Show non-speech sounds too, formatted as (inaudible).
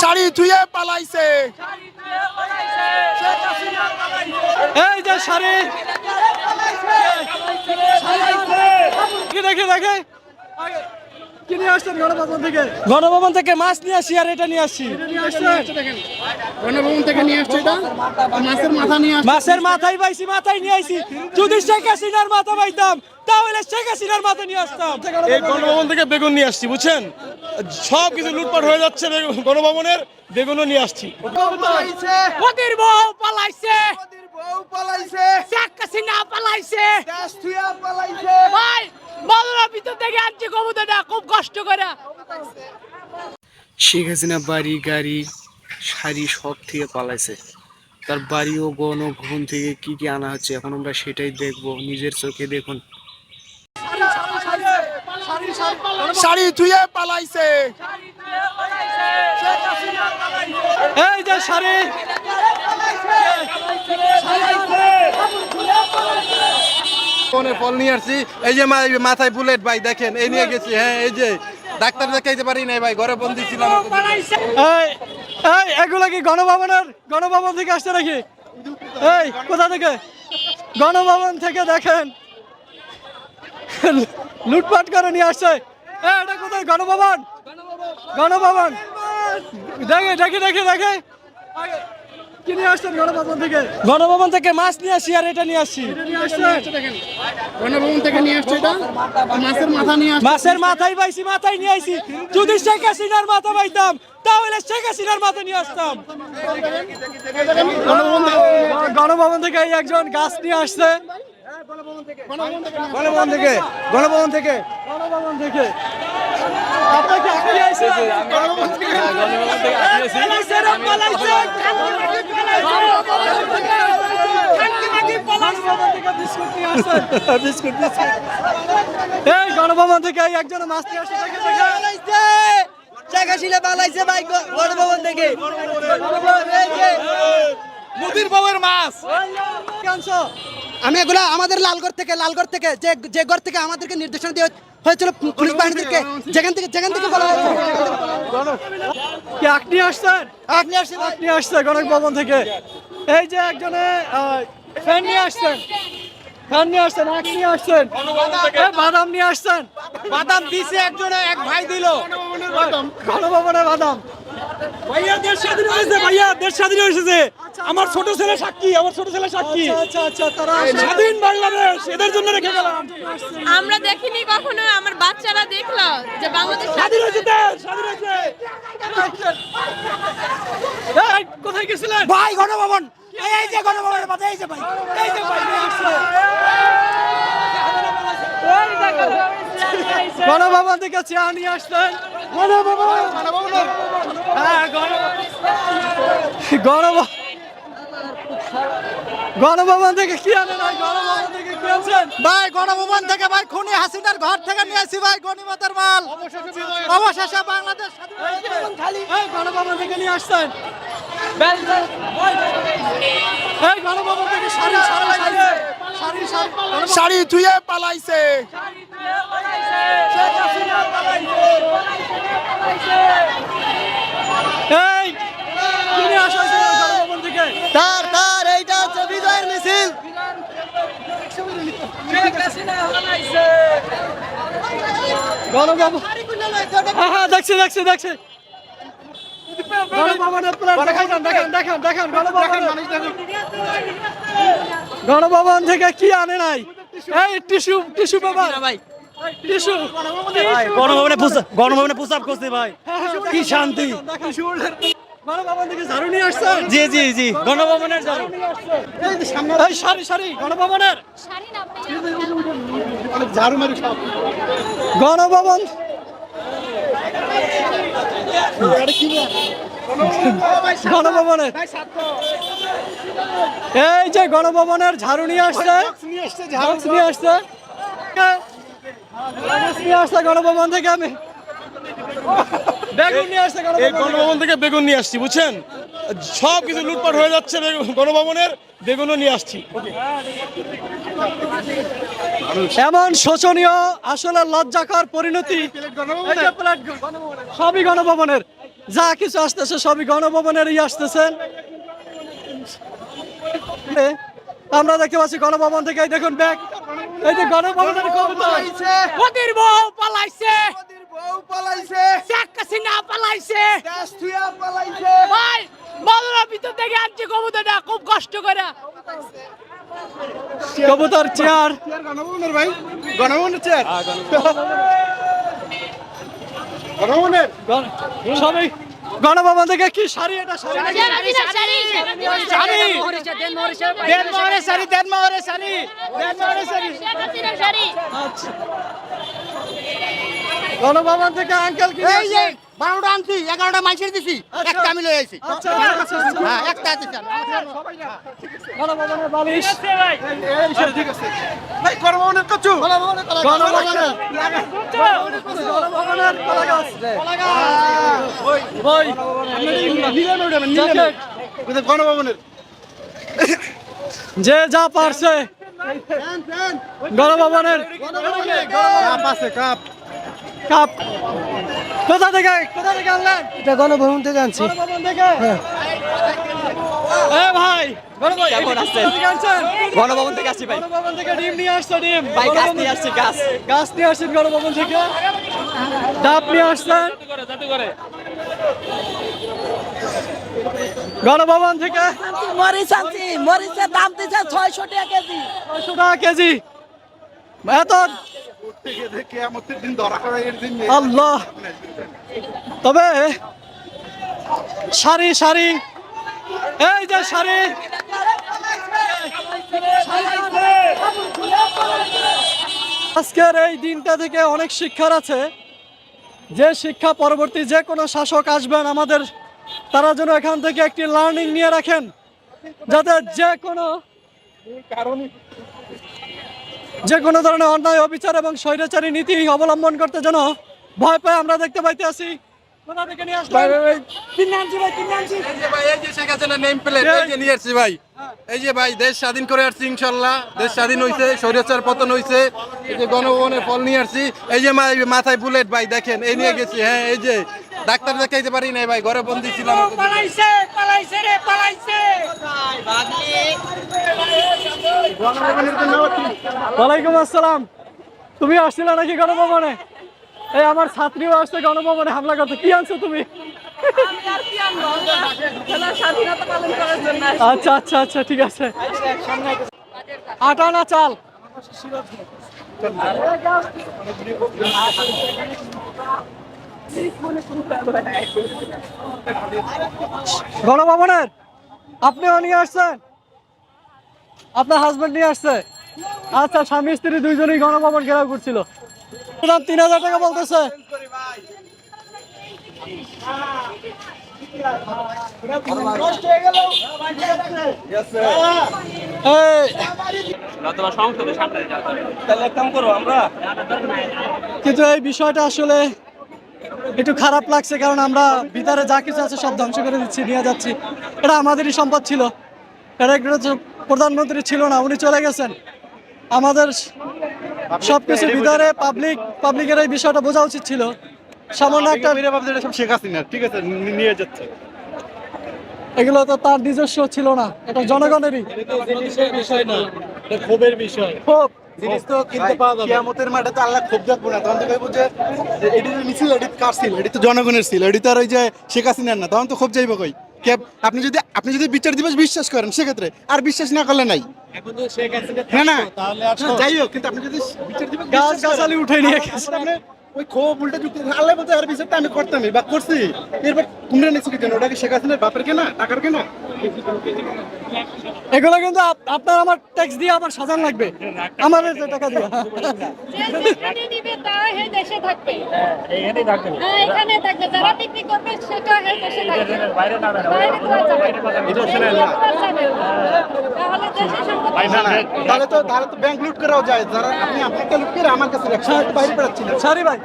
শাড়ি ধুয়ে পালাইছে। এই যে শাড়ি। কি দেখে দেখে। গণভবন থেকে? মাছ নিয়ে আসি আর এটা নিয়ে আসছি। গণভবন থেকে নিয়ে আসছে এটা? মাছের মাথা নিয়ে মাছের মাথায় পাইছি মাথায় নিয়ে আইছি। যদি শেখ হাসিনার মাথা পাইতাম তাহলে শেখ হাসিনার মাথা নিয়ে আসতাম। এই গণভবন থেকে বেগুন নিয়ে আসছি বুঝছেন? সব কিছু লুটপাট হয়ে যাচ্ছে গণভবনের বেগুনও নিয়ে আসছি। পালাইছে। শেখ হাসিনা বাড়ি গাড়ি শাড়ি সব থেকে পালাইছে। তার বাড়ি ও গণভবন থেকে কি কি আনা হচ্ছে এখন আমরা সেটাই দেখব। নিজের চোখে দেখুন। শাড়ি ধুয়ে পালাইছে। এই যে শাড়ি। ফোনে ফল নিয়ে আসছি। এই যে মাথায় বুলেট ভাই, দেখেন, এই নিয়ে গেছি হ্যাঁ এই যে। ডাক্তার দেখাইতে পারি নাই ভাই, ঘরে বন্দি ছিলাম এগুলো কি গণভবনের গণভবন থেকে আসছে নাকি? এই, কোথা থেকে? গণভবন থেকে দেখেন। লুটপাট করে নিয়ে আসছে। কোথায়? গণভবন? গণভবন। দেখে দেখে দেখে দেখে। কি নিয়ে আসছেন গণভবন থেকে? গণভবন থেকে মাছ নিয়ে আসি আর এটা নিয়ে আসছি গণভবন থেকে নিয়ে আসছে এটা? মাছের মাথা নিয়ে আসছে? মাছের পাইছি মাথায় নিয়ে আইছি। যদি শেখ হাসিনার মাথা পাইতাম তাহলে শেখ হাসিনার মাথা নিয়ে আসতাম। গণভবন থেকে একজন গাছ নিয়ে আসছে। গণভবন থেকে। গণভবন থেকে। গণভবন থেকে। গণভবন থেকে। একজন মাছ নিয়ে আসছে শেখ হাসিনা পালাইছে ভাই গণভবন থেকে। (laughs) মুদির বউয়ের মাছ? আমি এগুলা আমাদের লালগড় থেকে লালগড় থেকে যে যে ঘর থেকে আমাদেরকে নির্দেশনা দেওয়া হয়েছিল পুলিশ বাহিনীদেরকে যেখান থেকে যেখান থেকে বলা হয়েছে। কি আখ নিয়ে আসছেন আপনি আসছেন আখ নিয়ে আসছে গণক ভবন থেকে। এই যে একজনে ফ্যান নিয়ে আসছেন। ফ্যান নিয়ে আসছেন আখ নিয়ে আসছেন। বাদাম নিয়ে আসছেন। বাদাম দিছে একজনে এক ভাই দিল। গণভবনের বাদাম। ভাইয়া দেশ স্বাধীন হয়েছে ভাইয়া দেশ স্বাধীন হয়েছে। আমার ছোট ছেলে সাক্ষী আমার ছোট ছেলে সাক্ষী। আচ্ছা আচ্ছা স্বাধীন বাংলাদেশ এদের জন্য রেখে গেলাম। আমরা দেখিনি কখনো আমার বাচ্চারা দেখল যে বাংলাদেশ স্বাধীন হয়েছে দেশ স্বাধীন হয়েছে। কোথায় গেছিলেন? ভাই গণভবন। এই যে গণভবনের মাথায় এই যে ভাই এই যে ভাই গণভবন থেকে চেয়ার নিয়ে আসলেন। গণভবন হ্যাঁ গণভবন গণভবন থেকে কি আনেন ভাই? গণভবন থেকে কি আনছেন ভাই গণভবন থেকে ভাই খুনি হাসিনার ঘর থেকে নিয়ে আসি ভাই গণিমতের মাল। অবশেষে বাংলাদেশ এই গণভবন থেকে নিয়ে আসছেন। এই গণভবন থেকে শাড়ি শাড়ি শাড়ি শাড়ি শাড়ি শাড়ি ধুয়ে পালাইছে। তার তার এইটা হচ্ছে বিজয়ের মিছিল। গণভবন দেখছি দেখছি দেখছি গণভবনের প্ল্যান দেখান দেখান দেখান দেখান গণভবন। গণভবন থেকে কি আনে নাই? এই টিস্যু টিস্যু পেপার। ভাই। গণভবনে গণভবনে প্রস্তাব করছে ভাই। কি শান্তি। গণভবন থেকে ঝাড়ু নিয়ে আসছেন? জি জি জি গণভবনের ঝাড়ু। এই সারি সারি গণভবনের। গণভবন গণভবনের এই যে গণভবনের ঝাড়ু নিয়ে আসছে। নিয়ে আসছে। নিয়ে আসছে গণভবন থেকে আমি। বেগুন নিয়ে আসছে গণভবন থেকে। বেগুন নিয়ে আসছি বুঝছেন? সব কিছু লুটপাট হয়ে যাচ্ছে গণভবনের। বেগুনও নিয়ে আসছি। এমন শোচনীয় আসলে লজ্জাকর পরিণতি। সবই গণভবনের। যা কিছু আসতেছে সবই গণভবনেরই আসতেছেন আমরা দেখতে পাচ্ছি গণভবন থেকে দেখুন ব্যাগ। এই যে গণভবনের বউ পালাইছে। হাসিনা পালাইছে। ভাই বাদুরা ভিতর থেকে আনছে কবুতরটা খুব কষ্ট করে। কবুতর চেয়ার। গণভবনের ভাই গণভবনের চেয়ার? গণভবনের? গণ- সবই গণভবন থেকে কি শাড়ি এটা? শাড়ি? শাড়ি দেনমোহরে সারি দেনমোহরে সারি দেনমোহরে সারি আচ্ছা। গণভবন থেকে আঙ্কেল কি এই যে বারোটা আনছি এগারোটা মাইসের দিছি একটা আমি লই আইছি। আচ্ছা আচ্ছা, আচ্ছা, আচ্ছা। হ্যাঁ একটা গণভবনের যে যা পারছে। গণভবনের। কাপ আছে কাপ। কাপ কোথা থেকে? কোথা থেকে আনলেন? এটা গণভবন থেকে আনছি। গণভবন থেকে? এ ভাই গণভবন কেমন আছেন? গণভবন থেকে আসছি ভাই। গণভবন থেকে ডিম নিয়ে আসছে ডিম। ভাই গাছ গণভবন- নিয়ে আসছি গাছ। গাছ নিয়ে আসছেন গণভবন থেকে? ডাব নিয়ে আসছেন? গণভবন থেকে? মরিচ আনছি মরিচের দাম দিচ্ছে ছয়শো টাকা কেজি। ছয়শো টাকা কেজি। এত আল্লাহ। তবে শাড়ি শাড়ি এই যে শাড়ি আজকের এই দিনটা থেকে অনেক শিক্ষার আছে। যে শিক্ষা পরবর্তী যে কোনো শাসক আসবেন আমাদের তারা যেন এখান থেকে একটি লার্নিং নিয়ে রাখেন যাতে যে কোনো যে কোনো ধরনের অন্যায় অবিচার এবং স্বৈরাচারী নীতি অবলম্বন করতে যেন ভয় পায় আমরা দেখতে পাইতে আসি। কোথা থেকে নিয়ে আসলেন? ভাই এই যে নেম প্লেট এই যে নিয়ে আসছি ভাই। এই যে ভাই দেশ স্বাধীন করে আসছি ইনশাল্লাহ। দেশ স্বাধীন হইছে স্বৈরাচার পতন হইছে। এই যে গণভবনের ফল নিয়ে আসছি। এই যে মা- এই যে মাথায় বুলেট ভাই দেখেন এই নিয়ে গেছি। হ্যাঁ এই যে ডাক্তার দেখাইতে পারি নাই ভাই ঘরে বন্দি ছিলাম। পালাইছে পালাইছে রে পালাইছে। ওয়ালাইকুম আসসালাম। তুমি আসছিলে নাকি গণভবনে? এই আমার ছাত্রীও আসছে গণভবনে হামলা করতে। কি আনছো তুমি? আচ্ছা আচ্ছা আচ্ছা ঠিক আছে। আটা না চাল? গণভবনের? আপনিও নিয়ে আসছেন? আপনার হাজবেন্ড নিয়ে আসছে? আচ্ছা স্বামী, স্ত্রী দুইজনই গণভবন ঘেরাও করছিল। তিন হাজার টাকা বলতেছে। কিন্তু এই বিষয়টা আসলে একটু খারাপ লাগছে, কারণ আমরা ভিতরে যা কিছু আছে সব ধ্বংস করে দিচ্ছি, নিয়ে যাচ্ছি। এটা আমাদেরই সম্পদ ছিল। এটা প্রধানমন্ত্রী ছিল না উনি চলে গেছেন। আমাদের সবকিছু ভিতরে পাবলিক পাবলিকের এই বিষয়টা বোঝা উচিত ছিল। সামান্য একটা সব শেখ হাসিনা ঠিক আছে নিয়ে যাচ্ছে। এগুলো তো তার নিজস্ব ছিল না এটা জনগণেরই। ক্ষোভের বিষয়। খুব জিনিস তো কিনতে পাওয়া যাবে। কিয়ামতের মাঠে তো আল্লাহ দেখব না তখন তো কইবো যে যে এটি মিছিল এটি কার ছিল? এটি তো জনগণের ছিল এটি তো আর ওই যে শেখ হাসিনার না তখন তো খুব যাইব কই? আপনি যদি আপনি যদি বিচার দিবস বিশ্বাস করেন সেক্ষেত্রে আর বিশ্বাস না করলে নাই। না না। যাই হোক কিন্তু আপনি যদি বিচার দিবস গাছ গাছালি উঠে নিয়ে ওই ক্ষোভ উল্টা যুক্তি আল্লাহ বলতে আর বিচারটা আমি করতামই বা করছি এরপর তোমরা নিচ্ছি কেন ওটা কি শেখ হাসিনার বাপের কেনা টাকার কেনা এগুলো কিন্তু আপনার আমার ট্যাক্স দিয়ে আবার সাজান লাগবে আমাদের যে টাকা দিয়ে যেখানে নিবে তারা হে দেশে থাকবে হ্যাঁ এখানে থাকবে যারা বিক্রি করবে সেটা হে দেশে থাকবে বাইরে তো আর যাবে বাইরে তো আর না। তাহলে দেশের সম্পদ না, না, তাহলে তো তাহলে তো ব্যাংক লুট করাও যায় যারা আপনি আপনাকে লুট করে আমার কাছে বাইরে বেড়াচ্ছিলেন সারি ভাই